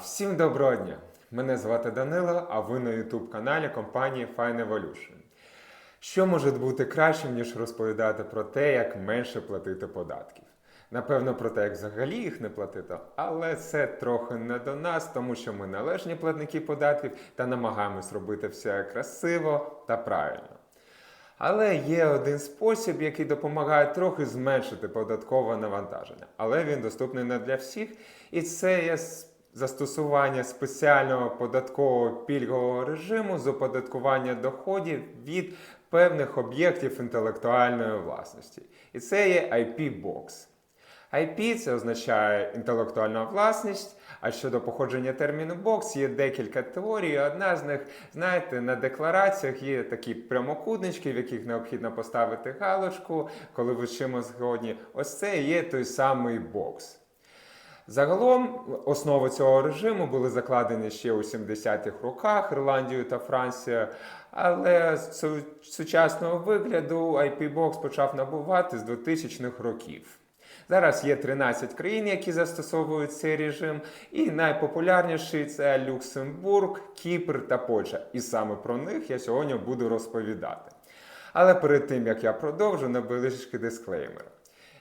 Всім доброго дня! Мене звати Данило, а ви на youtube каналі компанії Fine Evolution. Що може бути кращим, ніж розповідати про те, як менше платити податків? Напевно, про те, як взагалі їх не платити, але це трохи не до нас, тому що ми належні платники податків та намагаємось робити все красиво та правильно. Але є один спосіб, який допомагає трохи зменшити податкове навантаження, але він доступний не для всіх, і це є застосування спеціального податкового пільгового режиму з оподаткування доходів від певних об'єктів інтелектуальної власності. І це є IP-Box. IP це означає інтелектуальна власність. А щодо походження терміну бокс, є декілька теорій. Одна з них, знаєте, на деклараціях є такі прямокутнички, в яких необхідно поставити галочку, коли ви чимось згодні. Ось це і є той самий бокс. Загалом основи цього режиму були закладені ще у 70-х роках Ірландією та Францією, але з сучасного вигляду IP-Box почав набувати з 2000-х років. Зараз є 13 країн, які застосовують цей режим, і найпопулярніші це Люксембург, Кіпр та Польща. І саме про них я сьогодні буду розповідати. Але перед тим як я продовжу, невеличкий дисклеймер.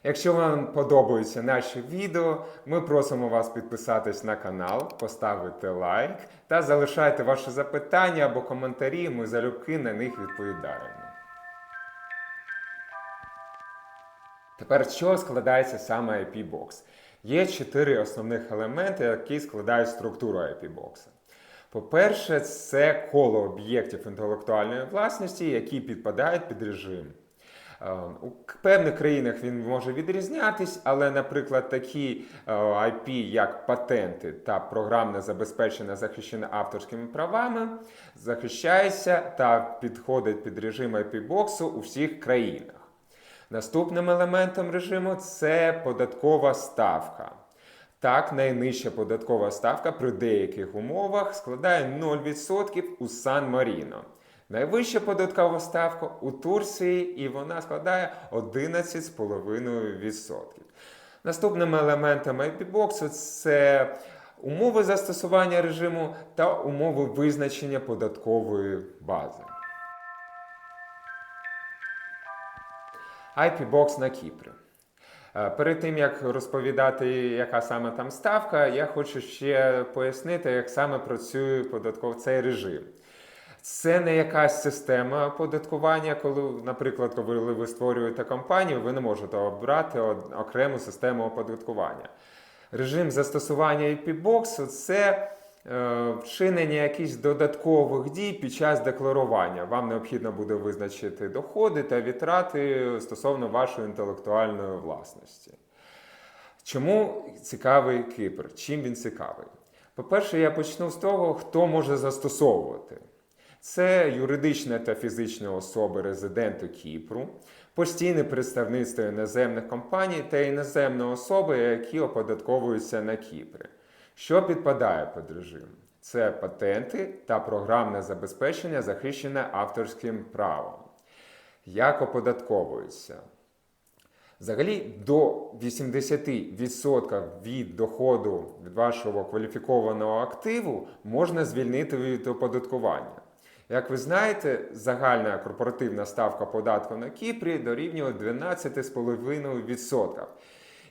Якщо вам подобаються наші відео, ми просимо вас підписатись на канал, поставити лайк та залишайте ваші запитання або коментарі. Ми залюбки на них відповідаємо. Тепер з чого складається саме IP-Box? Є чотири основних елементи, які складають структуру IP-Box. По-перше, це коло об'єктів інтелектуальної власності, які підпадають під режим. Е, У певних країнах він може відрізнятись, але, наприклад, такі е, IP, як патенти та програмне забезпечення захищене авторськими правами, захищається та підходить під режим IP-боксу у всіх країнах. Наступним елементом режиму це податкова ставка. Так, найнижча податкова ставка при деяких умовах складає 0% у Сан-Маріно. Найвища податкова ставка у Турції і вона складає 11,5%. Наступним елементом IP-боксу це умови застосування режиму та умови визначення податкової бази. IP-бокс на Кіпрі. Е, Перед тим як розповідати, яка саме там ставка, я хочу ще пояснити, як саме працює податков цей режим. Це не якась система оподаткування, коли, наприклад, коли ви створюєте компанію, ви не можете обрати окрему систему оподаткування. Режим застосування IP-боксу це е, вчинення якихось додаткових дій під час декларування. Вам необхідно буде визначити доходи та витрати стосовно вашої інтелектуальної власності. Чому цікавий Кипр? Чим він цікавий? По-перше, я почну з того, хто може застосовувати. Це юридичні та фізичні особи резиденти Кіпру, постійне представництво іноземних компаній та іноземні особи, які оподатковуються на Кіпрі. Що підпадає під режим? Це патенти та програмне забезпечення, захищене авторським правом. Як оподатковуються? Взагалі до 80% від доходу від вашого кваліфікованого активу можна звільнити від оподаткування. Як ви знаєте, загальна корпоративна ставка податку на Кіпрі дорівнює 12,5%.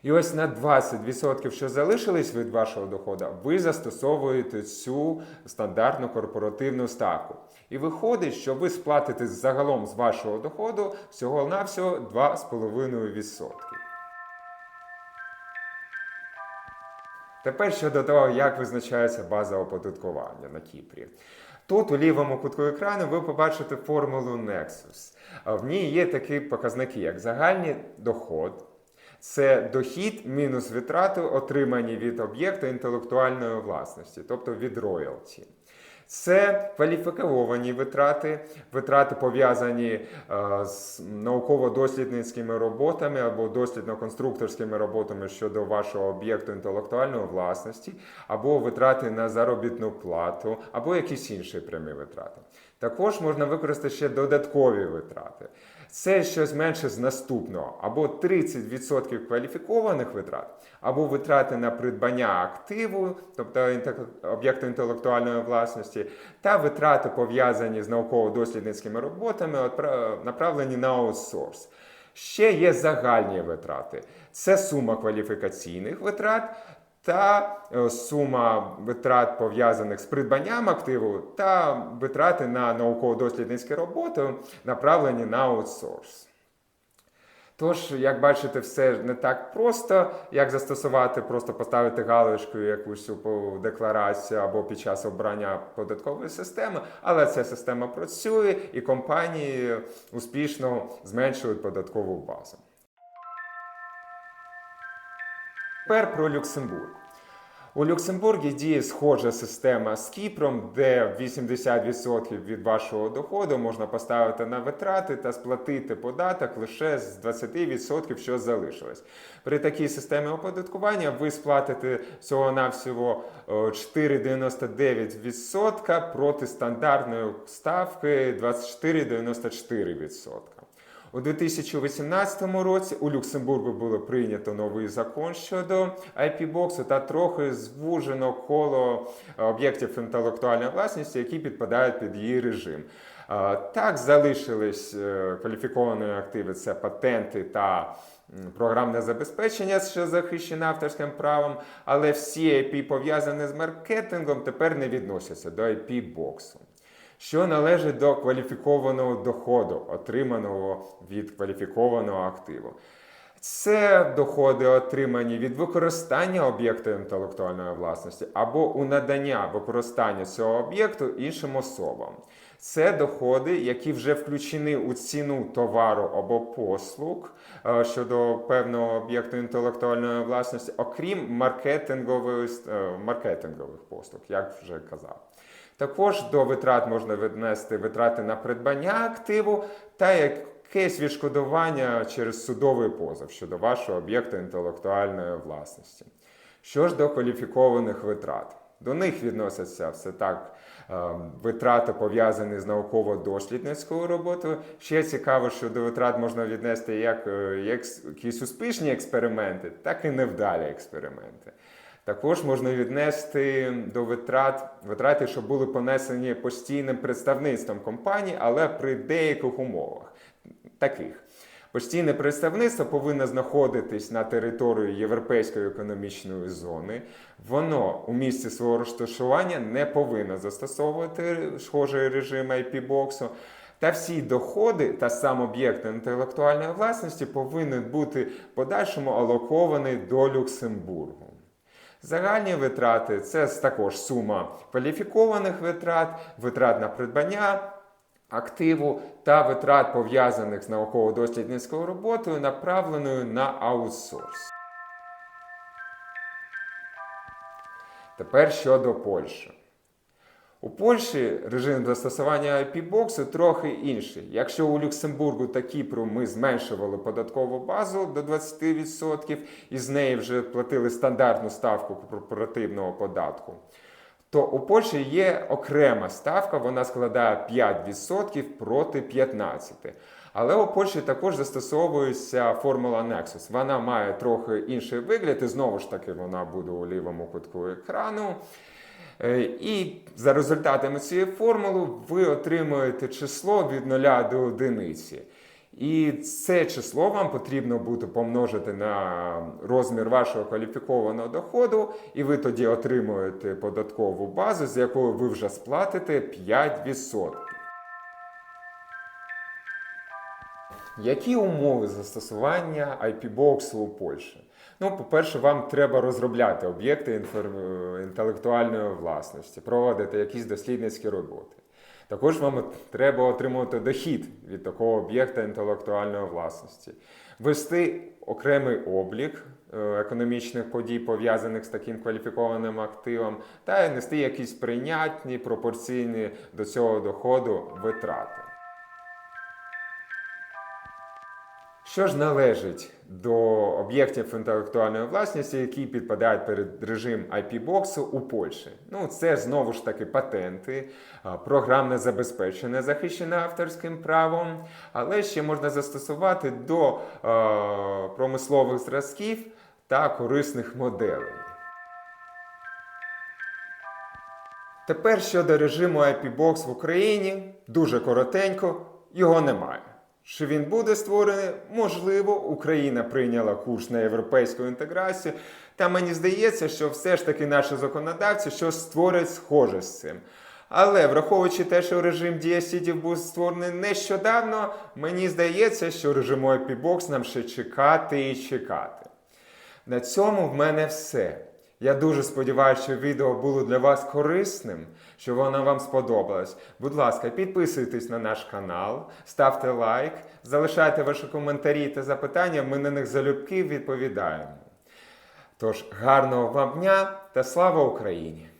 І ось на 20%, що залишились від вашого доходу, ви застосовуєте цю стандартну корпоративну ставку. І виходить, що ви сплатите загалом з вашого доходу всього-навсього 2,5%. Тепер щодо того, як визначається база оподаткування на Кіпрі. Тут у лівому кутку екрану ви побачите формулу Nexus. В ній є такі показники, як загальний доход, це дохід мінус витрати, отримані від об'єкту інтелектуальної власності, тобто від роялті. Це кваліфіковані витрати, витрати пов'язані е, з науково-дослідницькими роботами або дослідно-конструкторськими роботами щодо вашого об'єкту інтелектуальної власності, або витрати на заробітну плату, або якісь інші прямі витрати. Також можна використати ще додаткові витрати. Це щось менше з наступного, або 30% кваліфікованих витрат, або витрати на придбання активу, тобто об'єкту інтелектуальної власності, та витрати пов'язані з науково-дослідницькими роботами, направлені на аутсорс. Ще є загальні витрати. Це сума кваліфікаційних витрат та е, сума витрат пов'язаних з придбанням активу та витрати на науково-дослідницькі роботи, направлені на аутсорс. Тож, як бачите, все не так просто, як застосувати, просто поставити галочку якусь декларацію або під час обрання податкової системи, але ця система працює і компанії успішно зменшують податкову базу. Тепер про Люксембург. У Люксембургі діє схожа система з Кіпром, де 80% від вашого доходу можна поставити на витрати та сплатити податок лише з 20%, що залишилось. При такій системі оподаткування ви сплатите всього-навсього е, 4,99% проти стандартної ставки 24,94%. У 2018 році у Люксембургу було прийнято новий закон щодо IP-боксу та трохи звужено коло е, об'єктів інтелектуальної власності, які підпадають під її режим. Е, Так, залишились е, кваліфіковані активи це патенти та програмне забезпечення, що захищене авторським правом, але всі IP, пов'язані з маркетингом, тепер не відносяться до IP-боксу що належить до кваліфікованого доходу, отриманого від кваліфікованого активу. Це доходи, отримані від використання об'єкту інтелектуальної власності або у надання використання цього об'єкту іншим особам. Це доходи, які вже включені у ціну товару або послуг е, щодо певного об'єкту інтелектуальної власності, окрім маркетингових, е, маркетингових послуг, як вже казав. Також до витрат можна віднести витрати на придбання активу та якесь відшкодування через судовий позов щодо вашого об'єкту інтелектуальної власності. Що ж до кваліфікованих витрат? До них відносяться все так е, витрати пов'язані з науково-дослідницькою роботою. Ще цікаво, що до витрат можна віднести як, е, як якісь успішні експерименти, так і невдалі експерименти. Також можна віднести до витрат витрати, що були понесені постійним представництвом компанії, але при деяких умовах. Таких. Постійне представництво повинно знаходитись на території Європейської економічної зони. Воно у місці свого розташування не повинно застосовувати схожий режим IP-боксу. Та всі доходи та сам об'єкт інтелектуальної власності повинен бути подальшому алокований до Люксембургу. Загальні витрати це також сума кваліфікованих витрат, витрат на придбання активу та витрат пов'язаних з науково-дослідницькою роботою, направленою на аутсорс. Тепер щодо Польщі. У Польщі режим застосування IP-боксу трохи інший. Якщо у Люксембургу та Кіпру ми зменшували податкову базу до 20% і з неї вже платили стандартну ставку корпоративного податку, то у Польщі є окрема ставка, вона складає 5% проти 15%. Але у Польщі також застосовується формула Nexus. Вона має трохи інший вигляд, і знову ж таки вона буде у лівому кутку екрану. Е, І за результатами цієї формули ви отримуєте число від 0 до 1. І це число вам потрібно буде помножити на розмір вашого кваліфікованого доходу, і ви тоді отримуєте податкову базу, з якою ви вже сплатите 5%. Які умови застосування IP-боксу у Польщі? Ну, по-перше, вам треба розробляти об'єкти інфор- інтелектуальної власності, проводити якісь дослідницькі роботи. Також вам треба отримувати дохід від такого об'єкта інтелектуальної власності, вести окремий облік е, економічних подій, пов'язаних з таким кваліфікованим активом, та нести якісь прийнятні, пропорційні до цього доходу витрати. Що ж належить до об'єктів інтелектуальної власності, які підпадають під режим IP-боксу у Польщі? Ну, це знову ж таки патенти, програмне забезпечення, захищене авторським правом, але ще можна застосувати до е, промислових зразків та корисних моделей. Тепер щодо режиму IP-Box в Україні, дуже коротенько, його немає. Що він буде створений? Можливо, Україна прийняла курс на європейську інтеграцію, та мені здається, що все ж таки наші законодавці щось створять схоже з цим. Але враховуючи те, що режим DSCD був створений нещодавно, мені здається, що режиму IP-Box нам ще чекати і чекати. На цьому в мене все. Я дуже сподіваюся, що відео було для вас корисним, що воно вам сподобалось. Будь ласка, підписуйтесь на наш канал, ставте лайк, залишайте ваші коментарі та запитання, ми на них залюбки відповідаємо. Тож, гарного вам дня та слава Україні!